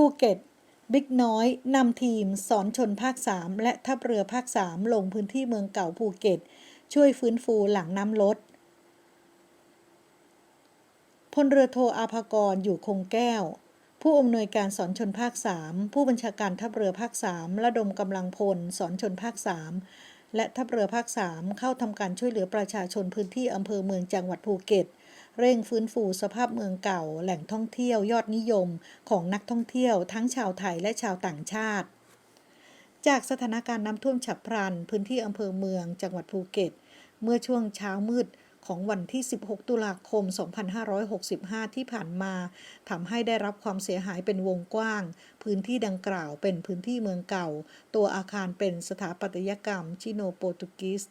ภูเก็ต บิ๊กน้อยนำทีมสอนชนภาค 3 และทัพเรือภาค 3 ลงพื้นที่เมืองเก่าภูเก็ต ช่วยฟื้นฟูหลังน้ำลดพลเรือโทอาภากรอยู่คงแก้ว ผู้อำนวยการสอนชนภาค 3 ผู้บัญชาการทัพเรือภาค 3 ระดมกำลังพลสอนชนภาค 3 และทัพเรือภาค 3 เข้าทำการช่วยเหลือประชาชนพื้นที่อำเภอเมืองจังหวัดภูเก็ต เร่งฟื้นฟูสภาพเมืองเก่า แหล่งท่องเที่ยวยอดนิยมของนักท่องเที่ยวทั้งชาวไทยและชาวต่างชาติ จากสถานการณ์น้ำท่วมฉับพลัน พื้นที่อำเภอเมืองจังหวัดภูเก็ต เมื่อช่วงเช้ามืดของวันที่ 16 ตุลาคม 2565 ที่ผ่านมาทำให้ได้รับความเสียหายเป็นวงกว้าง พื้นที่ดังกล่าวเป็นพื้นที่เมืองเก่า ตัวอาคารเป็นสถาปัตยกรรมชิโนโปรตุกีส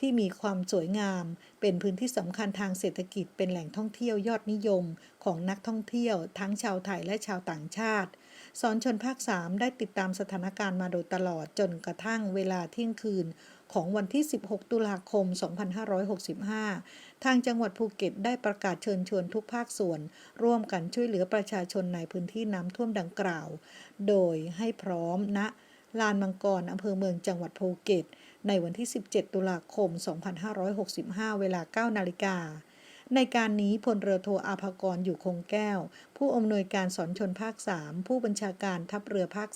ที่มีความสวยงาม เป็นพื้นที่สำคัญทางเศรษฐกิจเป็นแหล่งท่องเที่ยวยอดนิยมของนักท่องเที่ยว ทั้งชาวไทยและชาวต่างชาติสอนชนภาค 3 ได้ติดตามสถานการณ์มาโดยตลอดจนกระทั่งเวลาเที่ยงคืนของวันที่ 16 ตุลาคม 2565 ทางจังหวัดภูเก็ตได้ประกาศเชิญชวนทุกภาคส่วน ร่วมกันช่วยเหลือประชาชนในพื้นที่น้ำท่วมดังกล่าว โดยให้พร้อมณลานมังกรอำเภอเมืองจังหวัดภูเก็ต ในวันที่ 17 ตุลาคม 2565 เวลา 9 นาฬิกา ในการนี้พลเรือโทอาภากรอยู่คงแก้ว ผู้อำนวยการสอนชนภาค 3 ผู้บัญชาการทัพเรือภาค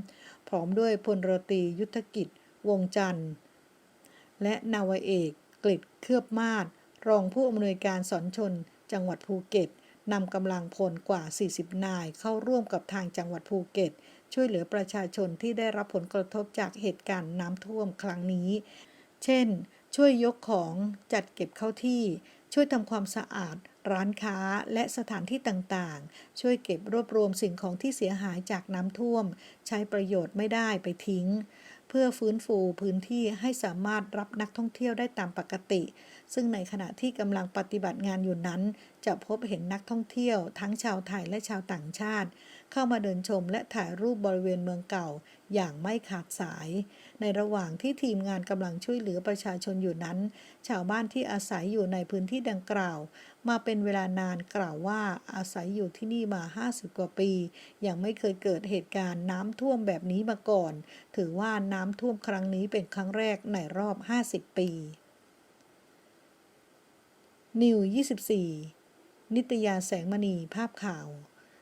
3 พร้อมด้วยพลเรือตรียุทธกิจ วงจันทร์ และนาวเอกกฤษเคลือบมาศรองผู้อำนวยการสอนชน จังหวัดภูเก็ตนำกำลังพลกว่า 40 นายเข้าร่วมกับทางจังหวัดภูเก็ต ช่วยเหลือประชาชนที่ได้รับผลกระทบจากเหตุการณ์น้ำท่วมครั้งนี้ เช่น ช่วยยกของจัดเก็บเข้าที่ ช่วยทำความสะอาด ร้านค้าและสถานที่ต่างๆ ช่วยเก็บรวบรวมสิ่งของที่เสียหายจากน้ำท่วม ใช้ประโยชน์ไม่ได้ไปทิ้ง เพื่อฟื้นฟูพื้นที่ให้สามารถรับนักท่องเที่ยวได้ตามปกติ ซึ่งในขณะที่กำลังปฏิบัติงานอยู่นั้น จะพบเห็นนักท่องเที่ยว ทั้งชาวไทยและชาวต่างชาติ เข้ามาเดินชมและถ่ายรูปบริเวณเมืองเก่า อย่างไม่ขาดสาย ในระหว่างที่ทีมงานกำลังช่วยเหลือประชาชนอยู่นั้น ชาวบ้านที่อาศัยอยู่ในพื้นที่ดังกล่าว มาเป็นเวลานานกล่าวว่าอาศัยอยู่ที่นี่มา 50 กว่าปี ยังไม่เคยเกิดเหตุการณ์น้ำท่วมแบบนี้มาก่อน ถือว่าน้ำท่วมครั้งนี้เป็นครั้งแรกในรอบ 50 ปีนิว 24 นิตยาแสงมณี ภาพข่าว